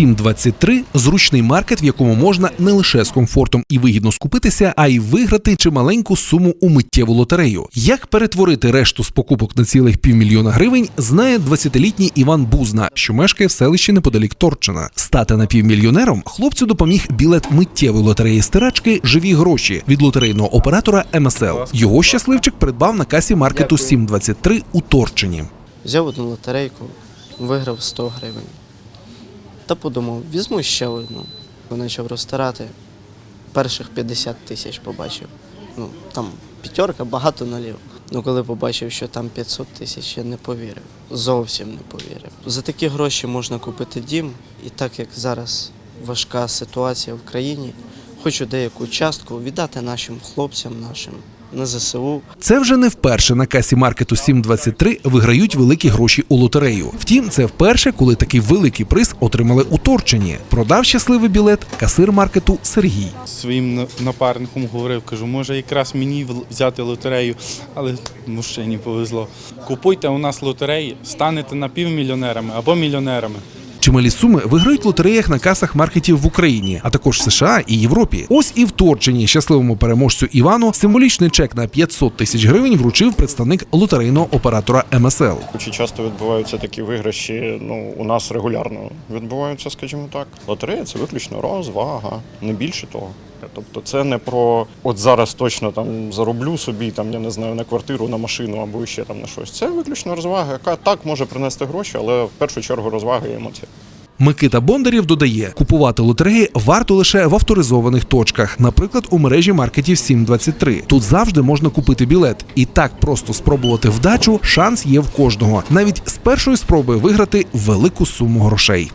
723 – зручний маркет, в якому можна не лише з комфортом і вигідно скупитися, а й виграти чималеньку суму у миттєву лотерею. Як перетворити решту з покупок на цілих півмільйона гривень, знає 20-літній Іван Бузна, що мешкає в селищі неподалік Торчина. Стати напівмільйонером хлопцю допоміг білет миттєвої лотереї стирачки Живі гроші від лотерейного оператора МСЛ. Його щасливчик придбав на касі маркету 723 у Торчині. Взяв одну лотерейку, виграв 100 гривень. Та подумав, візьму ще одну. Почав розтирати. Перших 50 тисяч побачив. Ну, там п'ятерка, багато налів. Ну, коли побачив, що там 500 тисяч, я не повірив. Зовсім не повірив. За такі гроші можна купити дім, і так як зараз важка ситуація в країні, хочу деяку частку віддати нашим хлопцям, нашим на ЗСУ. Це вже не вперше на касі маркету 723 виграють великі гроші у лотерею. Втім, це вперше, коли такий великий приз отримали у Торчині. Продав щасливий білет касир маркету Сергій. своїм напарником говорив, кажу, може якраз мені взяти лотерею, але мужчині повезло. Купуйте у нас лотереї, станете напівмільйонерами або мільйонерами. Чималі суми виграють в лотереях на касах маркетів в Україні, а також США і Європі. Ось і в Торчині щасливому переможцю Івану символічний чек на 500 тисяч гривень вручив представник лотерейного оператора МСЛ. Чи часто відбуваються такі виграші? Ну у нас регулярно відбуваються, скажімо так. Лотерея це виключно розвага, не більше того. Тобто це не про от зараз точно там зароблю собі, там я не знаю, на квартиру, на машину або ще там на щось. Це виключно розвага, яка так може принести гроші, але в першу чергу розвага і емоції. Микита Бондарєв додає, купувати лотереї варто лише в авторизованих точках, наприклад, у мережі маркетів 723. Тут завжди можна купити білет, і так просто спробувати вдачу. Шанс є в кожного, навіть з першої спроби виграти велику суму грошей.